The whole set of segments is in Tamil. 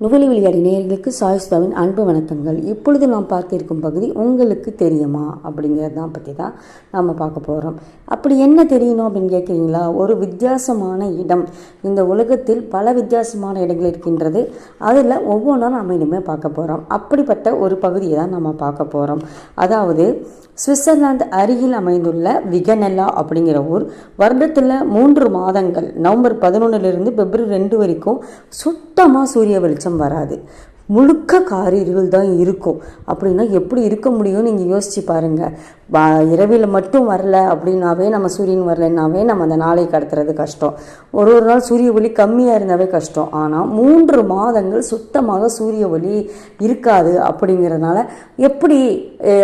நுவலி விளையாடி நேர்களுக்கு சாயிஸ்தாவின் அன்பு வணக்கங்கள். இப்பொழுது நாம் பார்க்க இருக்கும் பகுதி உங்களுக்கு தெரியுமா? அப்படிங்கிறது தான் பற்றி தான் நாம் பார்க்க போகிறோம் அப்படி என்ன தெரியணும் அப்படின்னு கேட்குறீங்களா ஒரு வித்தியாசமான இடம். இந்த உலகத்தில் பல வித்தியாசமான இடங்கள் இருக்கின்றது. அதில் ஒவ்வொன்றா நாம் இனிமேல் பார்க்க போகிறோம் அப்படிப்பட்ட ஒரு பகுதியை தான் நம்ம பார்க்க போகிறோம் அதாவது சுவிட்சர்லாந்து அருகில் அமைந்துள்ள விகனெல்லா அப்படிங்கிற ஊர் வருடத்தில் மூன்று மாதங்கள் நவம்பர் பதினொன்றுலேருந்து பிப்ரவரி ரெண்டு வரைக்கும் சுத்தமாக சூரிய வெளிச்சம் வராது. முழுக்க காரி இருள் தான் இருக்கும். அப்படின்னா எப்படி இருக்க முடியும்னு நீங்கள் யோசிச்சு பாருங்கள் இரவில் மட்டும் வரல அப்படின்னாவே நம்ம சூரியன் வரலைன்னாவே நம்ம அந்த நாளை கடத்துறது கஷ்டம். ஒரு ஒரு நாள் சூரிய ஒளி கம்மியாக இருந்தாவே கஷ்டம். ஆனால் மூன்று மாதங்கள் சுத்தமாக சூரிய ஒளி இருக்காது அப்படிங்கிறதுனால எப்படி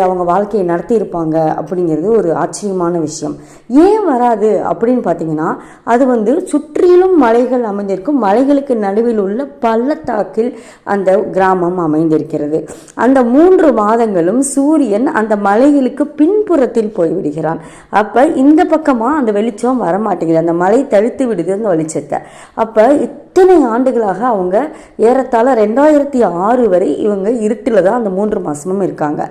அவங்க வாழ்க்கையை நடத்தியிருப்பாங்க அப்படிங்கிறது ஒரு ஆச்சரியமான விஷயம். ஏன் வராது அப்படின்னு பார்த்தீங்கன்னா அது வந்து சுற்றிலும் மலைகள் அமைந்திருக்கும். மலைகளுக்கு நடுவில் உள்ள பள்ளத்தாக்கில் அந்த கிராமம் அமைந்திருக்கிறது. அந்த மூன்று மாதங்களும் சூரியன் அந்த மலைகளுக்கு பின் பின்புறத்தில் போய்விடுகிறான். அப்போ இந்த பக்கமாக அந்த வெளிச்சம் வரமாட்டேங்குது. அந்த மலை தழுத்து விடுது அந்த வெளிச்சத்தை. அப்போ இத்தனை ஆண்டுகளாக அவங்க ஏறத்தாழ ரெண்டாயிரத்தி ஆறு வரை இவங்க இருட்டில் தான் அந்த மூன்று மாதமும் இருக்காங்க.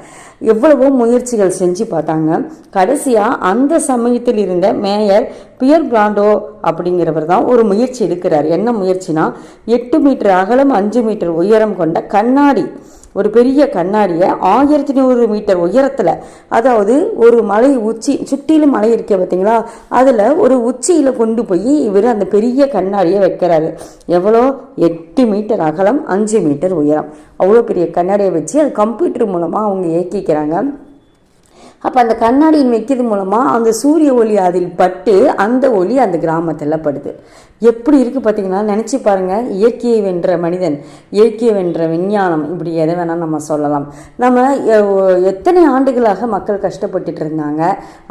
எவ்வளவோ முயற்சிகள் செஞ்சு பார்த்தாங்க. கடைசியாக அந்த சமயத்தில் இருந்த மேயர் பியர் பிராண்டோ அப்படிங்கிறவர் தான் ஒரு முயற்சி எடுக்கிறார். என்ன முயற்சினா எட்டு மீட்டர் அகலம் அஞ்சு மீட்டர் உயரம் கொண்ட கண்ணாடி. ஒரு பெரிய கண்ணாடியை ஆயிரத்தி நூறு மீட்டர் உயரத்தில் அதாவது ஒரு மலை உச்சி சுற்றிலும் மலை இருக்கே பார்த்தீங்களா? அதில் ஒரு உச்சியில் கொண்டு போய் இவர் அந்த பெரிய கண்ணாடியை வைக்கிறாரு. எவ்வளோ? எட்டு மீட்டர் அகலம் அஞ்சு மீட்டர் உயரம். அவ்வளோ பெரிய கண்ணாடியை வச்சு அது கம்ப்யூட்டர் மூலமாக அவங்க இயக்கிக்கிறாங்க. அப்போ அந்த கண்ணாடியில் வைக்கிறது மூலமாக அந்த சூரிய ஒளி அதில் பட்டு அந்த ஒளி அந்த கிராமத்தில் படுது. எப்படி இருக்குது பார்த்தீங்கன்னா நினச்சி பாருங்கள் இயற்கையை வென்ற மனிதன் இயற்கையை வென்ற விஞ்ஞானம் இப்படி எதை வேணால் நம்ம சொல்லலாம். நம்ம எத்தனை ஆண்டுகளாக மக்கள் கஷ்டப்பட்டுட்டு இருந்தாங்க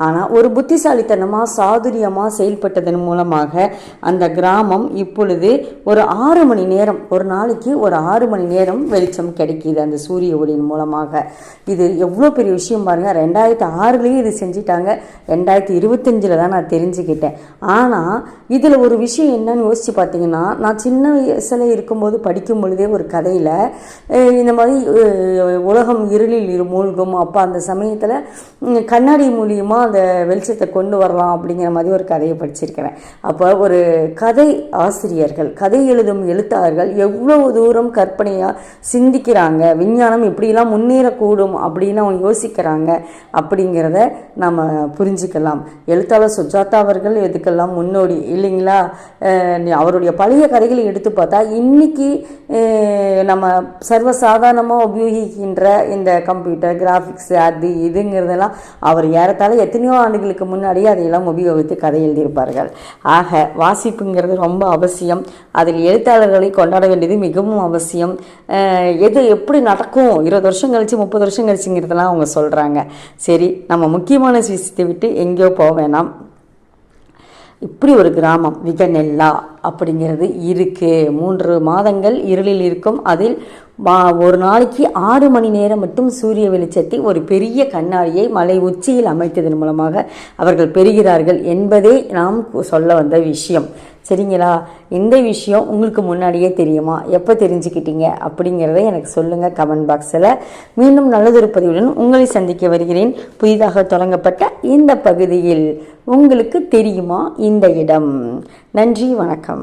ஆனால் ஒரு புத்திசாலித்தனமாக சாதுரியமாக செயல்பட்டதன் மூலமாக அந்த கிராமம் இப்பொழுது ஒரு ஆறு மணி நேரம் ஒரு நாளைக்கு ஒரு ஆறு மணி நேரம் வெளிச்சம் கிடைக்கிது அந்த சூரிய ஒளியின் மூலமாக. இது எவ்வளோ பெரிய விஷயம் பாருங்கள் ரெண்டாயிரத்தி ஆறுலேயும் இது செஞ்சிட்டாங்க. ரெண்டாயிரத்தி இருபத்தஞ்சில் தான் நான் தெரிஞ்சுக்கிட்டேன். ஆனால் இதில் ஒரு விஷயம் என்னன்னு யோசித்து பார்த்தீங்கன்னா நான் சின்ன வயசில் இருக்கும்போது படிக்கும் பொழுதே ஒரு கதையில் இந்த மாதிரி உலகம் இருளில் இரு மூழ்கும் அப்போ அந்த சமயத்தில் கண்ணாடி மூலியமாக அந்த வெளிச்சத்தை கொண்டு வரலாம் அப்படிங்கிற மாதிரி ஒரு கதையை படிச்சிருக்கிறேன். அப்போ ஒரு கதை ஆசிரியர்கள் கதை எழுதும் எழுத்தாளர்கள் எவ்வளவு தூரம் கற்பனையாக சிந்திக்கிறாங்க விஞ்ஞானம் இப்படிலாம் முன்னேறக்கூடும் அப்படின்னு அவங்க யோசிக்கிறாங்க. அப்படிங்கிறத நம்ம புரிஞ்சுக்கலாம். எழுத்தாளர் சுஜாதா அவர்கள் இதுக்கெல்லாம் முன்னோடி? இல்லைங்களா? அவருடைய பழைய கதைகளை எடுத்து பார்த்தா இன்னைக்கு நம்ம சர்வசாதாரணமாக உபயோகிக்கின்ற இந்த கம்ப்யூட்டர் கிராஃபிக்ஸ் அது இதுங்கிறதெல்லாம் அவர் ஏறத்தாழ எத்தனையோ ஆண்டுகளுக்கு முன்னாடியே அதையெல்லாம் உபயோகித்து கதை எழுதியிருப்பார்கள். ஆக வாசிப்புங்கிறது ரொம்ப அவசியம். அதில் எழுத்தாளர்களை கொண்டாட வேண்டியது மிகவும் அவசியம். எது எப்படி நடக்கும்? இருபது வருஷம் கழிச்சு முப்பது வருஷம் கழிச்சுங்கிறதெல்லாம் அவங்க சொல்கிறாங்க சரி நம்ம முக்கியமான விஷயத்தை விட்டு எங்கேயோ போக வேணாம். இப்படி ஒரு கிராமம் விகநெல்லா அப்படிங்கிறது இருக்கு. மூன்று மாதங்கள் இருளில் இருக்கும். அதில் ஒரு நாளைக்கு ஆறு மணி நேரம் மட்டும் சூரிய வெளிச்சத்தை ஒரு பெரிய கண்ணாடியை மலை உச்சியில் அமைத்ததன் மூலமாக அவர்கள் பெறுகிறார்கள் என்பதே நாம் சொல்ல வந்த விஷயம். சரிங்களா? இந்த விஷயம் உங்களுக்கு முன்னாடியே தெரியுமா? எப்போ தெரிஞ்சுக்கிட்டீங்க? அப்படிங்கிறத எனக்கு சொல்லுங்கள் கமெண்ட் பாக்ஸில். மீண்டும் நல்லதொரு பதிவுடன் உங்களை சந்திக்க வருகிறேன். புதிதாக தொடங்கப்பட்ட இந்த பகுதியில் உங்களுக்கு தெரியுமா? இந்த இடம். நன்றி வணக்கம்.